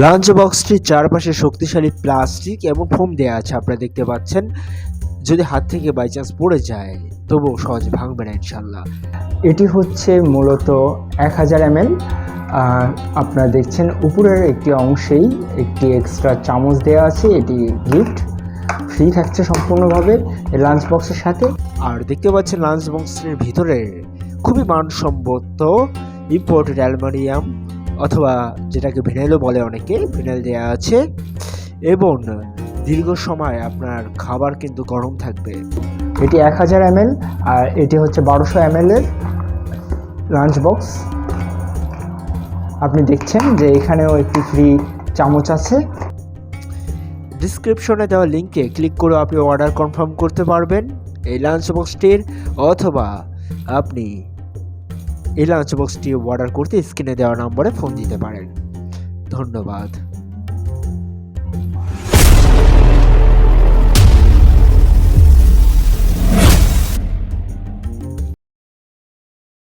Lunch বক্সটির চারপাশে শক্তিশালী plastic এবং ফোম দেওয়া আছে আপনারা দেখতে পাচ্ছেন। যদি হাত থেকে বাই চান্স পড়ে যায় তবুও সহজে ভাঙবে না ইনশাল্লাহ এটি হচ্ছে মূলত এক হাজার এমএল। আপনারা দেখছেন উপরের একটি অংশেই একটি এক্সট্রা চামচ দেওয়া আছে এটি গিফট ফ্রি থাকছে সম্পূর্ণভাবে লাঞ্চ বক্সের সাথে। আর দেখতে পাচ্ছেন লাঞ্চ বক্সটির ভিতরে খুবই মানসম্মত ইম্পোর্টেড অ্যালুমিনিয়াম অথবা যেটাকে ভিনেলও বলে অনেকে ভিনেল দেওয়া আছে। এবং দীর্ঘ সময় আপনার খাবার কিন্তু গরম থাকবে। এটি এক হাজার এমএল আর এটি হচ্ছে বারোশো এমএল এর লাঞ্চ বক্স। আপনি দেখছেন যে এখানেও একটি ফ্রি চামচ আছে। ডিসক্রিপশনে দেওয়া লিঙ্কে ক্লিক করে আপনি অর্ডার কনফার্ম করতে পারবেন। এই লাঞ্চ বক্সটির অথবা আপনি এই লাঞ্চ বক্সটি অর্ডার করতে স্ক্রিনে দেওয়া নম্বরে ফোন দিতে পারেন। ধন্যবাদ।